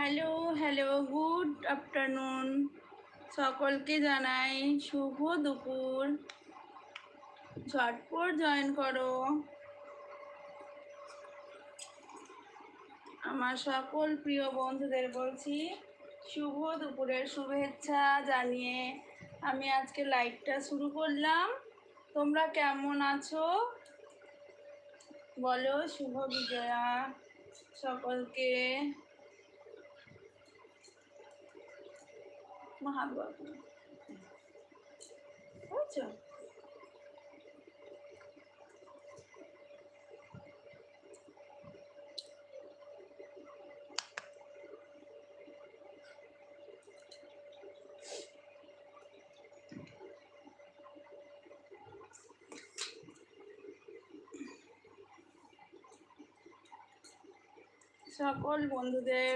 Hello hello, good afternoon. সকলকে জানাই শুভ দুপুর। ঝটপট জয়েন করো। আমার সকল প্রিয় বন্ধুদের বলছি, শুভ দুপুরের শুভেচ্ছা জানিয়ে আমি আজকে লাইভটা শুরু করলাম। তোমরা কেমন আছো? বলো, শুভ বিজয়া সকলকে। মা হাত বুঝছ? সকল বন্ধুদের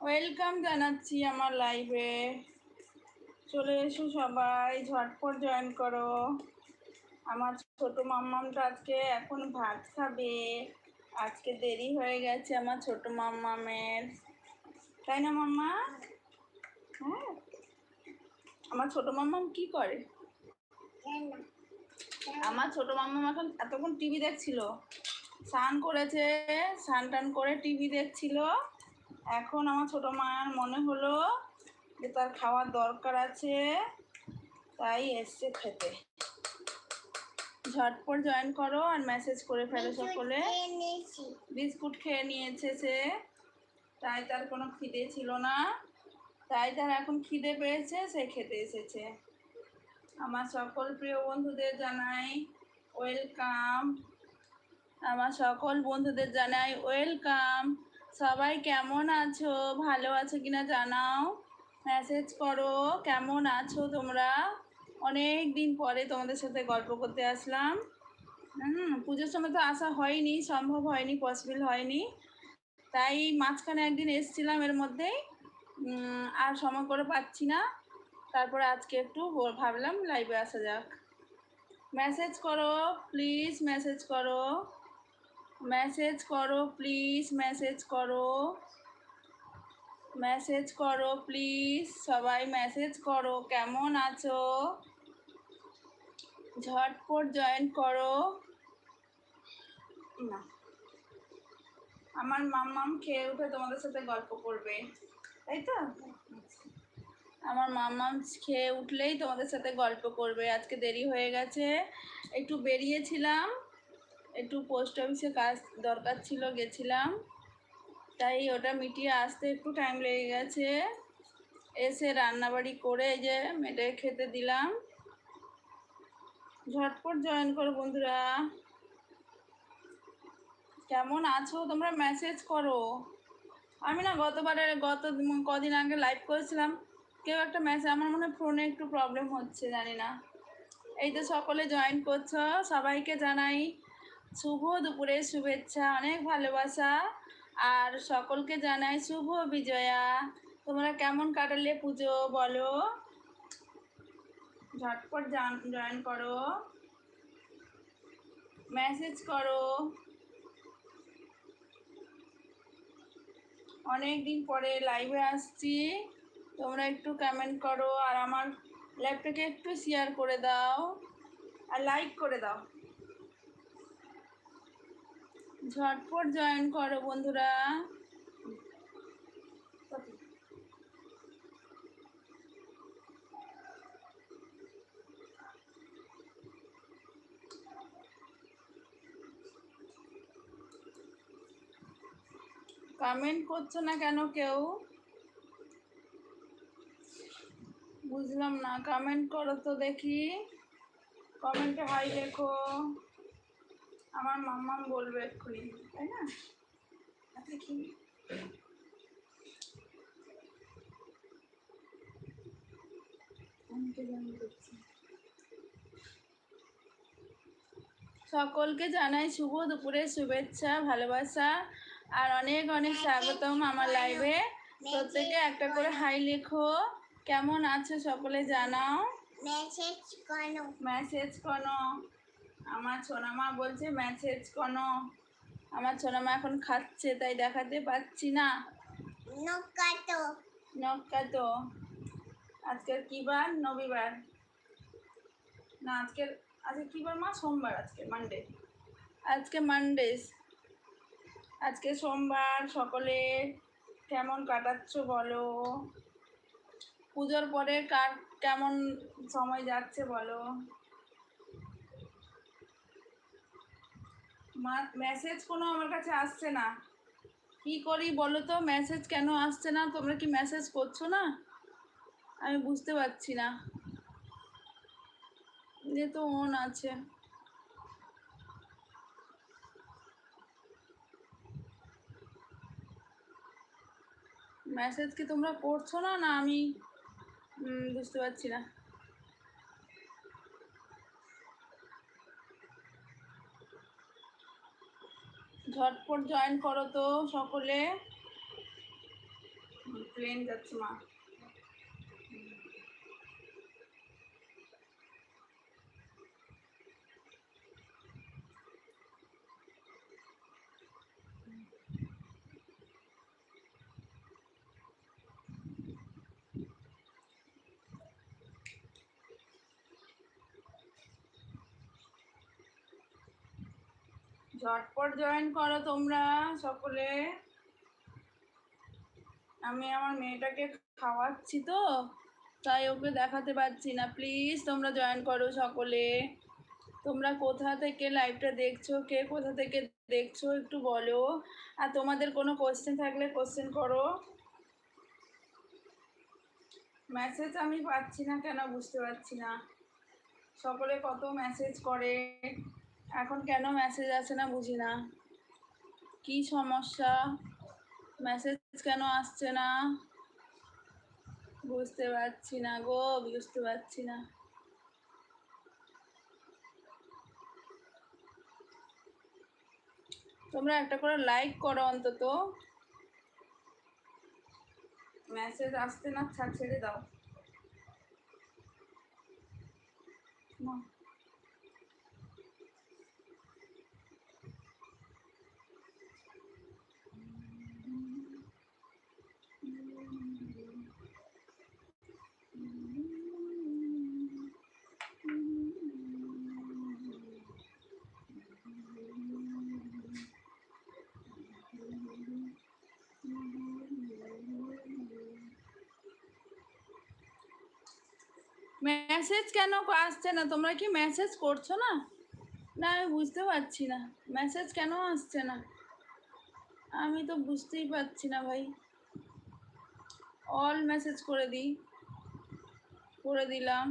ওয়েলকাম জানাচ্ছি আমার লাইভে চলে এসো সবাই, ঝটপট জয়েন করো। আমার ছোট মাম্মামটা আজকে এখন ভাত খাবে। আজকে দেরি হয়ে গেছে আমার ছোট মাম্মামের। তাই না, মাম্মা? হ্যাঁ। আমার ছোট মাম্মাম কি করে? আমার ছোট মাম্মাম এখন এতক্ষণ টিভি দেখছিল। স্নান করেছে, স্নান টান করে টিভি দেখছিল। এখন আমার ছোট মায়ের মনে হলো যে তার খাওয়ার দরকার আছে তাই এসছে খেতে। ঝটপট জয়েন করো আর মেসেজ করে ফেলো সকলে। বিস্কুট খেয়ে নিয়েছে সে। তাই তার কোনো খিদে ছিল না। তাই তার এখন খিদে পেয়েছে সে খেতে এসেছে। আমার সকল প্রিয় বন্ধুদের জানাই ওয়েলকাম আমার সকল বন্ধুদের জানাই ওয়েলকাম সবাই কেমন আছো? ভালো আছো কিনা জানাও। মেসেজ করো, কেমন আছো তোমরা? অনেক দিন পরে তোমাদের সাথে গল্প করতে আসলাম। হুম, পুজোর সময় তো আসা হয়নি, সম্ভব হয়নি পসিবল হয়নি। তাই মাঝখানে একদিন এসছিলাম এর মধ্যেই আর সময় করে পাচ্ছি না। তারপরে আজকে একটু ভাবলাম লাইভে আসা যাক। মেসেজ করো প্লিজ মেসেজ করো। মেসেজ করো প্লিজ মেসেজ করো। মেসেজ করো প্লিজ সবাই মেসেজ করো। কেমন আছো? ঝটপট জয়েন করো। না। আমার মাম্মাম খেয়ে উঠে তোমাদের সাথে গল্প করবে। তাই তো? আমার মাম্মাম খেয়ে উঠলেই তোমাদের সাথে গল্প করবে। আজকে দেরি হয়ে গেছে। একটু বেরিয়েছিলাম। একটু পোস্ট অফিসে কাজ দরকার ছিল, গেছিলাম। তাই ওটা মিটিয়ে আসতে একটু টাইম লেগে গেছে। এসে রান্নাবাড়ি করে যে মেয়েটাকে খেতে দিলাম। ঝটপট জয়েন করো বন্ধুরা। কেমন আছো? তোমরা মেসেজ করো। আমি না গতবারে, গত কদিন আগে লাইভ করেছিলাম। কেউ একটা মেসেজ আমার মনে ফোনে একটু প্রবলেম হচ্ছে, জানি না। এই তো সকলে জয়েন করছ, সবাইকে জানাই শুভ দুপুরের শুভেচ্ছা, অনেক ভালোবাসা। আর সকলকে জানাই শুভ বিজয়া। তোমরা কেমন কাটালে পুজো বলো? ঝটপট জয়েন করো। মেসেজ করো। অনেক দিন পরে লাইভে আসছি। তোমরা একটু কমেন্ট করো আর আমার লাইভটাকে একটু শেয়ার করে দাও। আর লাইক করে দাও। ঝটপট জয়েন করো বন্ধুরা। কমেন্ট করছ না কেন কেউ? বুঝলাম না কমেন্ট করো তো দেখি। কমেন্টে হাই লেখো। আমার মাম্মাম বলবে এক্ষুনি তাই না? দেখি। সকলকে জানাই শুভ দুপুরের শুভেচ্ছা ভালোবাসা আর অনেক অনেক স্বাগতম আমার লাইভে প্রত্যেকে একটা করে হাই লেখো। কেমন আছো সকলে জানাও। মেসেজ করো। মেসেজ কোনো আমার ছোনামা বলছে মেসেজ কোনো আমার ছোনামা এখন খাচ্ছে তাই দেখাতে পাচ্ছি না। নকাতো নক্কা তো। আজকের কি বার? রবিবার না আজকের আজকে কি বার মা? সোমবার আজকে মানডে আজকে মানডে আজকে সোমবার সকলে কেমন কাটাচ্ছ বলো? পুজোর পরে কার কেমন সময় যাচ্ছে বলো? মেসেজ কোনো আমার কাছে আসছে না। কি করি বলো তো? মেসেজ কেন আসছে না? তোমরা কি মেসেজ করছ না? আমি বুঝতে পারছি না। যে তো অন আছে। মেসেজ কি তোমরা পড়ছো না? না, আমি বুঝতে পারছি না। ঝটপট জয়েন করো তো সকলে। প্লেন যাচ্ছে মা। ঝটপট জয়েন করো তোমরা সকলে। আমি আমার মেয়েটাকে খাওয়াচ্ছি তো, তাই ওকে দেখাতে পারছি না। প্লিজ তোমরা জয়েন করো সকলে। তোমরা কোথা থেকে লাইভটা দেখছ, কে কোথা থেকে দেখছ একটু বলো। আর তোমাদের কোনো কোশ্চেন থাকলে কোশ্চেন করো। মেসেজ আমি পাচ্ছি না কেন বুঝতে পারছি না। সকলে কত মেসেজ করে? এখন কেন মেসেজ আসে না বুঝি না। কি সমস্যা? মেসেজ কেন আসছে না? বুঝতে পারছি না গো, বুঝতে পারছি না। তোমরা একটা করে লাইক করো অন্তত। মেসেজ আসতে না, ছাড় ছেড়ে দাও। না মেসেজ কেন আসছে না? তোমরা কি মেসেজ করছ না? না, আমি বুঝতে পারছি না। মেসেজ কেন আসছে না? আমি তো বুঝতেই পারছি না ভাই। অল মেসেজ করে দিই। করে দিলাম।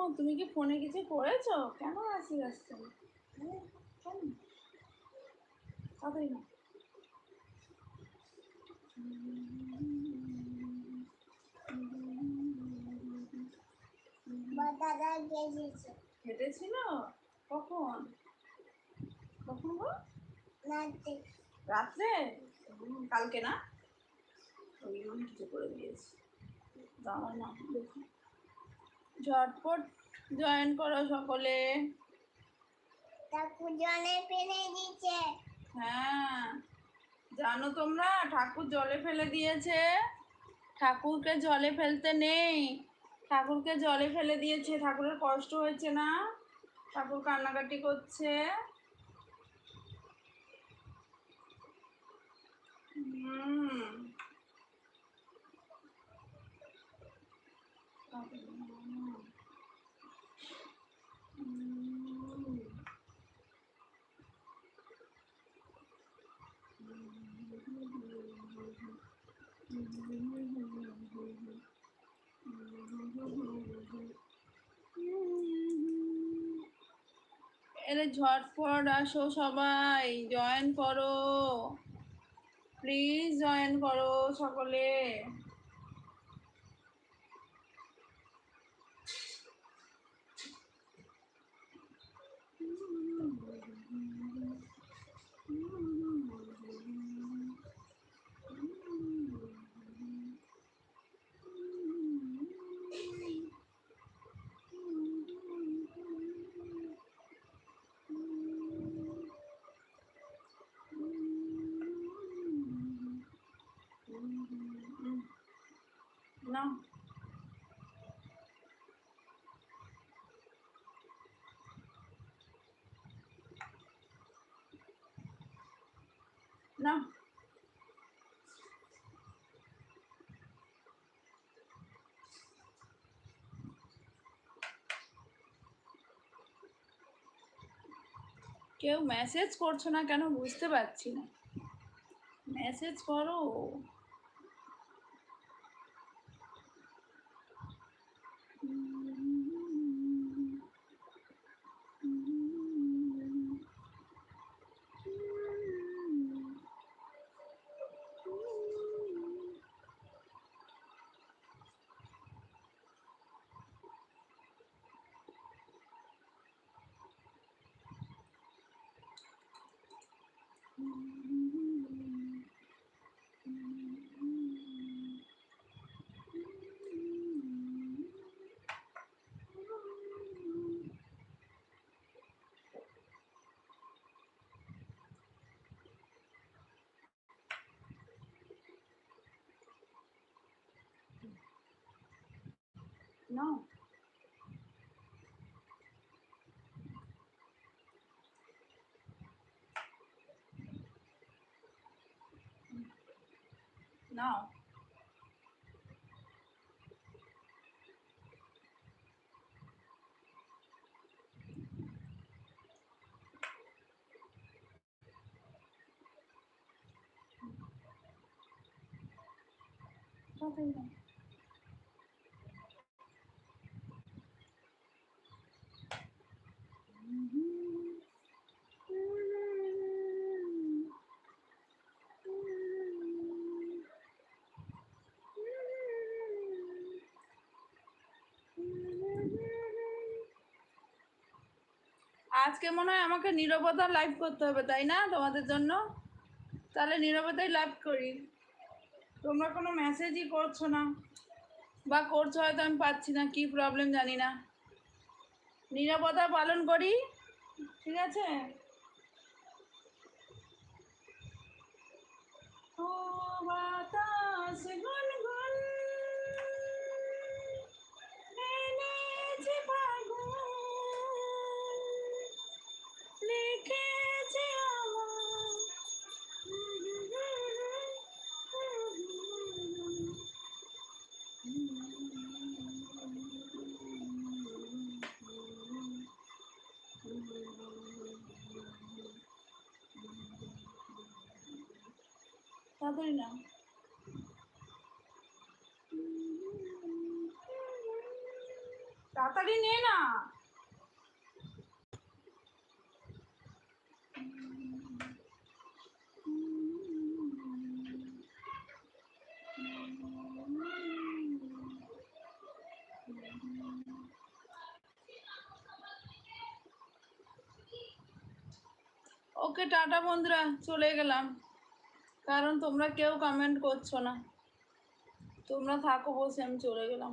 মামা তুমি কি ফোনে কিছু করেছ? কেন আসি আসছে কেন? তাড়াতাড়ি না বাদাদা গেছে। হেঁটেছিল? কখন? কখন গো? রাত্রে। কালকে না? ওই কিছু করে দিয়েছি। দাঁড়া না দেখি। ঝটপট জয়েন করো সকলে। ঠাকুর জলে ফেলে দিয়েছে। হ্যাঁ জানো তোমরা ঠাকুর জলে ফেলে দিয়েছে। ঠাকুরকে জলে ফেলতে নেই। ঠাকুরকে জলে ফেলে দিয়েছে। ঠাকুরের কষ্ট হয়েছে না? ঠাকুর কান্নাকাটি করছে হুম হুম। এরে ঝটফট আসো সবাই জয়েন করো। প্লিজ জয়েন করো সকলে। না। কেউ মেসেজ করছ না কেন? বুঝতে পারছি না। মেসেজ করো। Não. Não. আজকে মনে হয় আমাকে নীরবতা লাইভ করতে হবে, তাই না? তোমাদের জন্য? তাহলে নীরবতাই লাইভ করি। তোমরা কোনো মেসেজই করছ না। বা করছ হয়তো আমি পাচ্ছি না, কি প্রবলেম জানি না। নীরবতা পালন করি, ঠিক আছে? ও বাতাস গুনগুন তাড়াতাড়ি না। তাড়াতাড়ি নে না। ওকে টাটা বন্ধুরা চলে গেলাম। কারণ তোমরা কেউ কমেন্ট করছ না। তোমরা থাকো বসে আমি চলে গেলাম।